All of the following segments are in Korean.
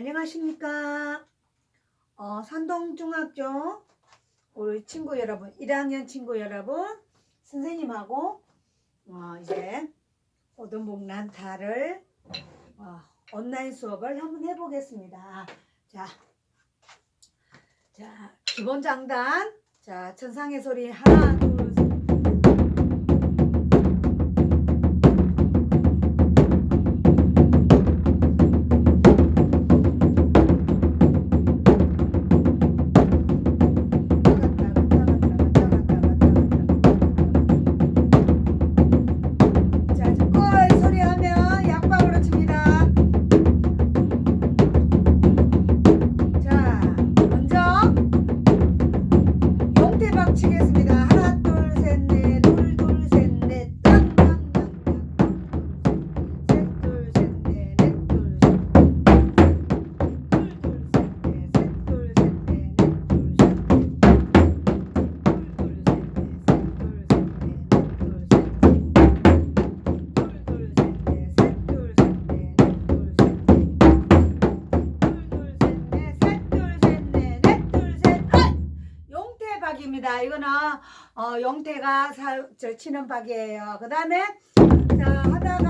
안녕하십니까. 어, 산동중학교 우리 친구 여러분 1학년 친구 여러분 선생님하고 어, 이제 오동복 난타를 어, 온라인 수업을 한번 해보겠습니다. 자, 자 기본 장단. 자 천상의 소리 하나 둘 박입니다. 이거는 어, 영태가 사, 저, 치는 박이에요. 그 다음에 하다가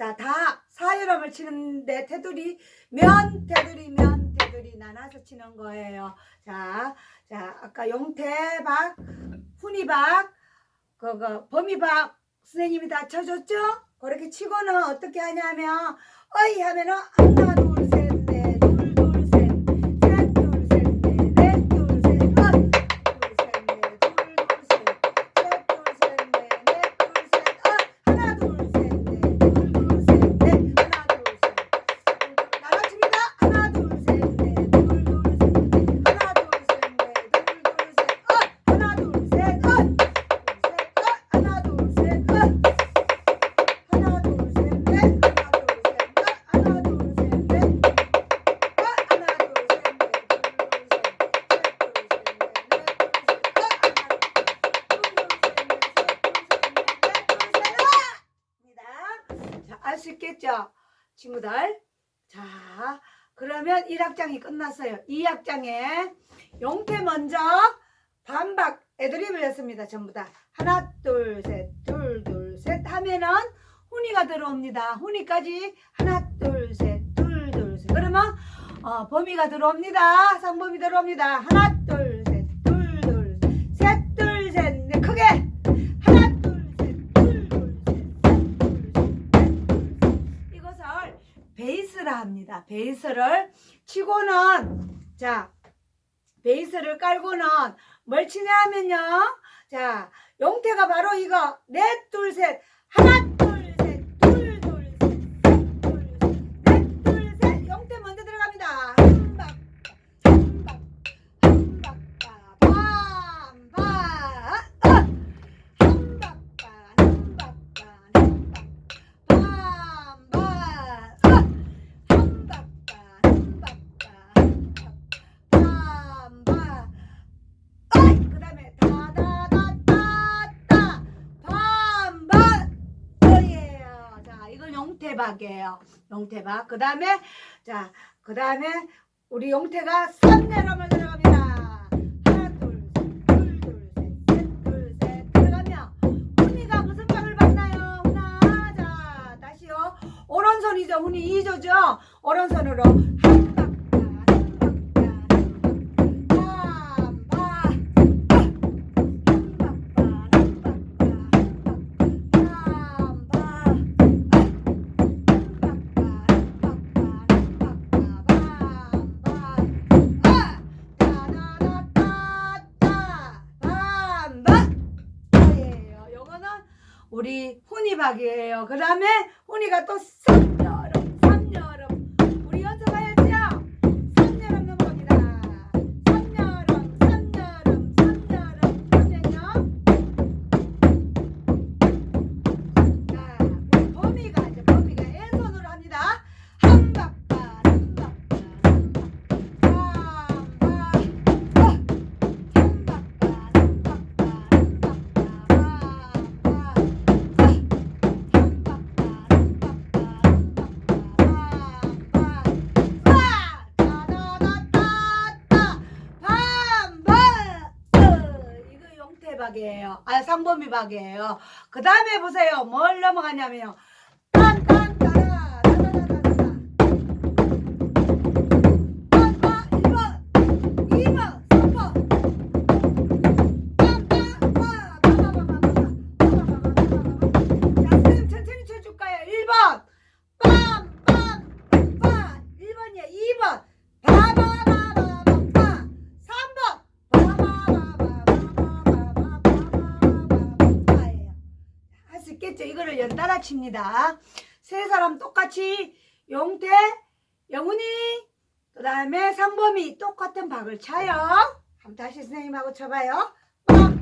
자, 다 사유럼을 치는데 테두리 면 테두리 면 테두리 나눠서 치는 거예요. 자, 자 아까 용태박, 훈이박, 그거 범이박 선생님이 다 쳐줬죠? 그렇게 치고는 어떻게 하냐면 어이 하면은 안나 놓으세요. 수 있겠죠? 친구들. 자, 그러면 1학장이 끝났어요. 2학장에 용태 먼저 반박 애드립을 했습니다. 전부 다. 하나, 둘, 셋, 둘, 둘, 셋 하면은 훈이가 들어옵니다. 훈이까지 하나, 둘, 셋, 둘, 둘, 셋. 그러면 어, 범위가 들어옵니다. 상범이 들어옵니다. 하나, 둘, 합니다. 베이스를 치고는 자 베이스를 깔고는 뭘 치냐 하면요. 자 용태가 바로 이거 넷, 둘, 셋 하나, 용태박이에요. 용태박. 그 다음에, 자, 그 다음에 우리 용태가 3내럼을 들어 갑니다. 하나, 둘, 셋, 둘, 둘, 셋, 셋, 둘, 셋. 들어가면, 훈이가 무슨 박을 받나요? 자, 다시요. 오른손이죠. 훈이 2조죠. 오른손으로 한 우리 훈이박이에요. 그 다음에 훈이가 또삼 박이에요. 아 상범이 박이에요. 그 다음에 보세요. 뭘 넘어가냐면요. 이거를 연달아 칩니다. 세 사람 똑같이 용태 영훈이 그 다음에 상범이 똑같은 박을 차요. 한번 다시 선생님하고 쳐봐요. 빰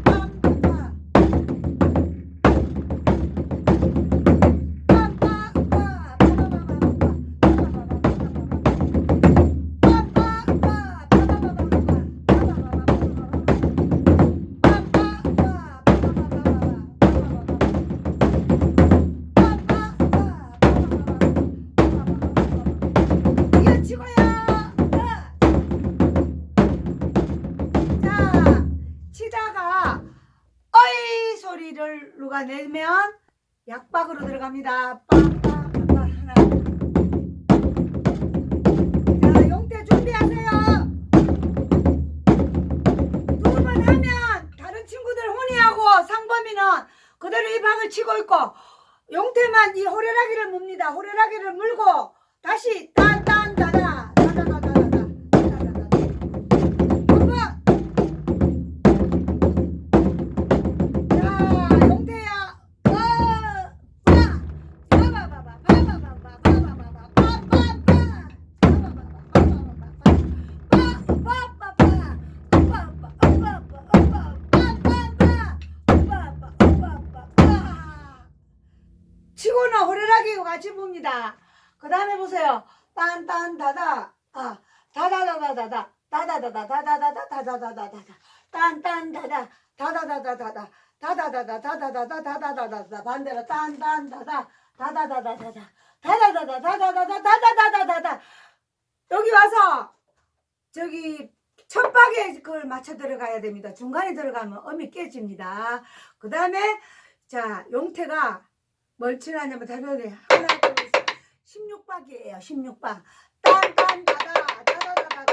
치다가 어이 소리를 누가 내면 약박으로 들어갑니다. 빵빵빵 하나. 자, 용태 준비하세요. 두 번 하면 다른 친구들 혼이하고 상범이는 그대로 이 박을 치고 있고 용태만 이 호레라기를 뭅니다. 호레라기를 물고 다시 딴딴따다 같이 봅니다. 그 다음에 보세요. 딴딴다다. 아 다다다다다 다. 다다다다다다다다다다다다 딴딴다다. 다다다다다다. 다다다다다다다다다다다다 반대로 딴딴다다. 다다다다다다. 다다다다다다다다다다다다다 여기 와서 저기 첫 박에 그걸 맞춰 들어가야 됩니다. 중간에 들어가면 음이 깨집니다. 그 다음에 자 용태가 뭘 칠하냐면 답변이 하나 둘셋 16박이에요. 16박 딴딴다다 다 다다다다다 다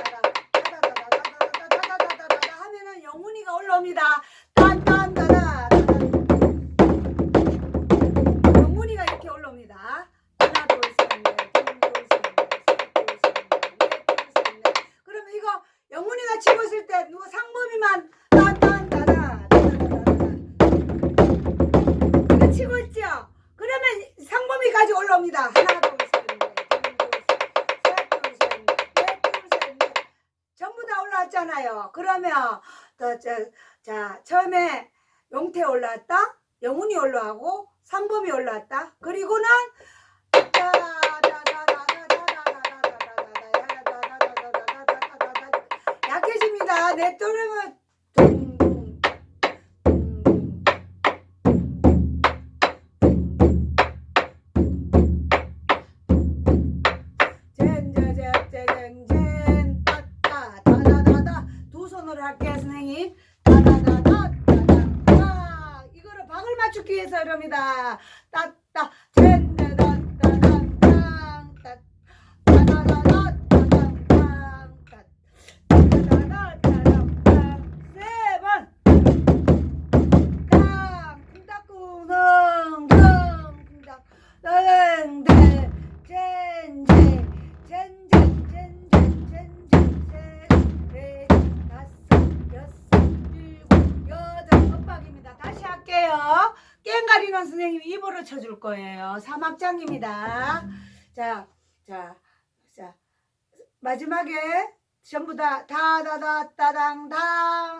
다다다다다다다다다다다 하면은 영훈이가 올라옵니다. 딴딴다다 또 저, 자 처음에 용태 올라왔다, 영훈이 올라가고 상범이 올라왔다. 그리고는 약해집니다. 내 또르면 스키의 사료입니다. 따따 젠 맞춰줄 거예요. 사막장입니다. 자, 자, 자. 마지막에 전부 다, 다, 다, 다, 따당, 당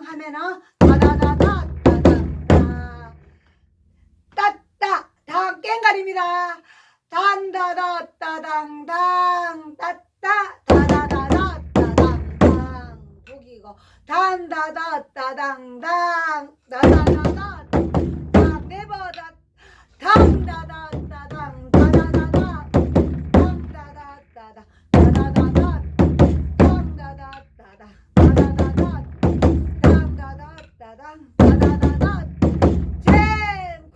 하면은, 다, 다, 다, 다, 따당, 다. 따, 따, 다, 깽가리입니다. 단, 다, 다, 따당, 당, 따, 따, 다, 다, 다, 다, 따당, 당. 보기 이거. 단, 다, 다, 따당, 당, 다, 다, 다, 다. 다단 따다다단. 셈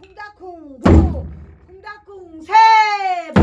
쿵닥쿵 부 쿵닥쿵 셈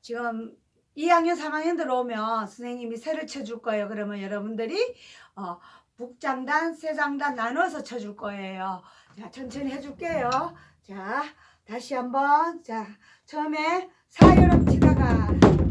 지금 2학년, 3학년 들어오면 선생님이 새를 쳐줄 거예요. 그러면 여러분들이 어, 북장단, 세장단 나눠서 쳐줄 거예요. 자, 천천히 해줄게요. 자, 다시 한번. 자, 처음에 사여름 치다가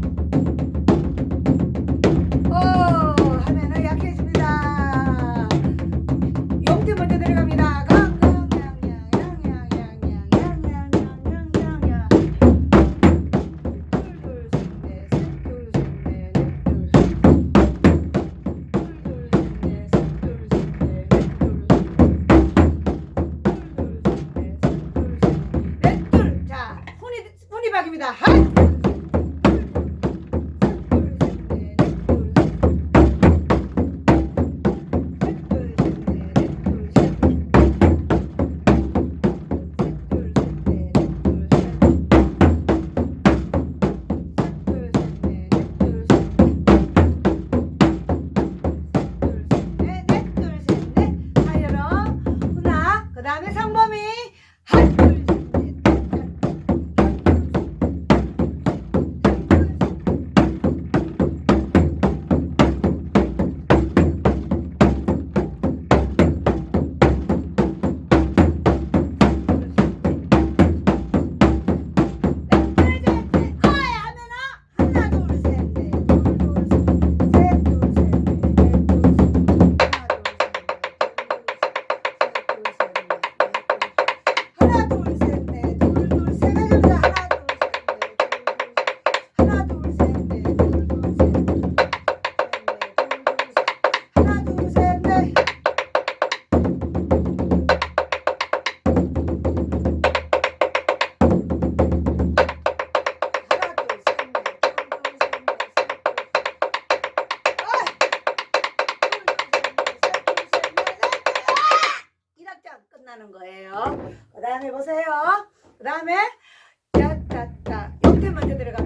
ダメ？やったった。4点待ってるか。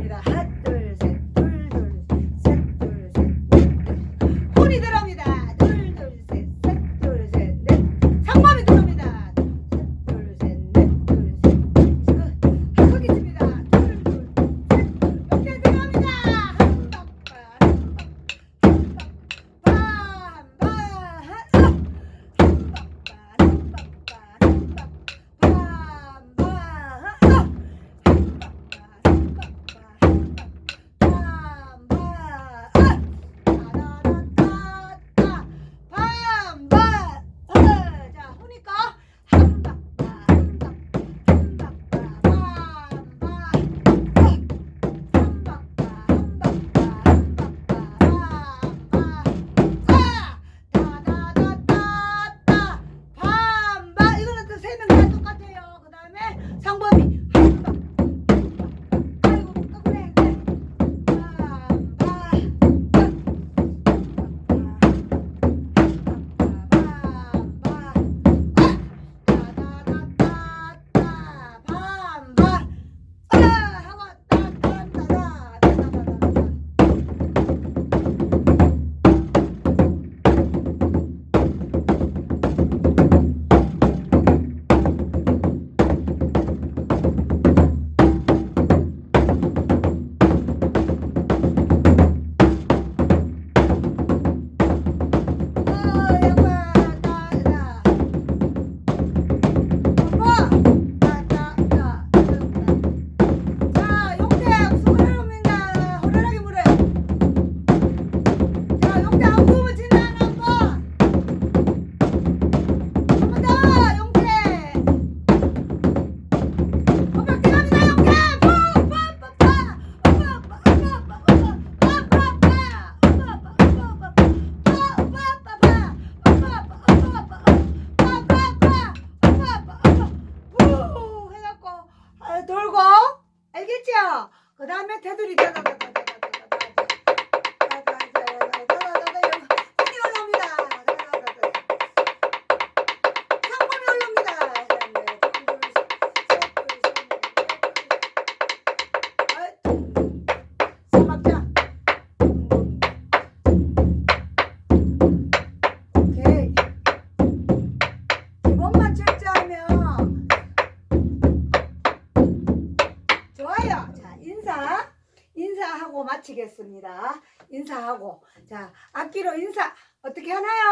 하겠습니다. 인사하고 자 악기로 인사 어떻게 하나요?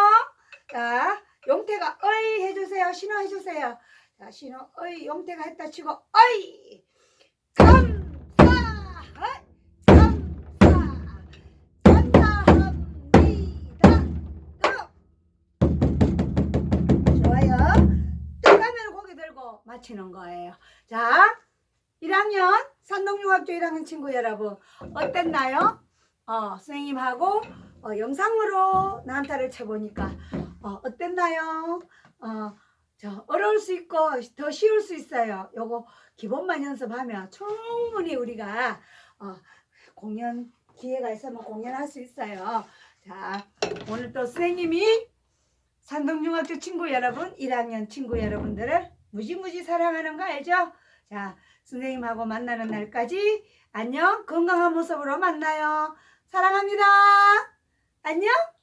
자 용태가 어이 해주세요. 신호 해주세요. 자 신호 어이 용태가 했다 치고 어이 감사 어이. 감사 감사합니다. 뚝 좋아요. 뚝 하면 고개 들고 마치는 거예요. 자, 1학년 산동중학교 1학년 친구 여러분 어땠나요? 어, 선생님하고 어, 영상으로 나한테를 쳐보니까 어, 어땠나요? 어, 저 어려울 수 있고 더 쉬울 수 있어요. 요거 기본만 연습하면 충분히 우리가 어, 공연 기회가 있으면 공연할 수 있어요. 자, 오늘 또 선생님이 산동중학교 친구 여러분, 1학년 친구 여러분들을 무지무지 사랑하는 거 알죠? 자, 선생님하고 만나는 날까지 안녕, 건강한 모습으로 만나요. 사랑합니다. 안녕.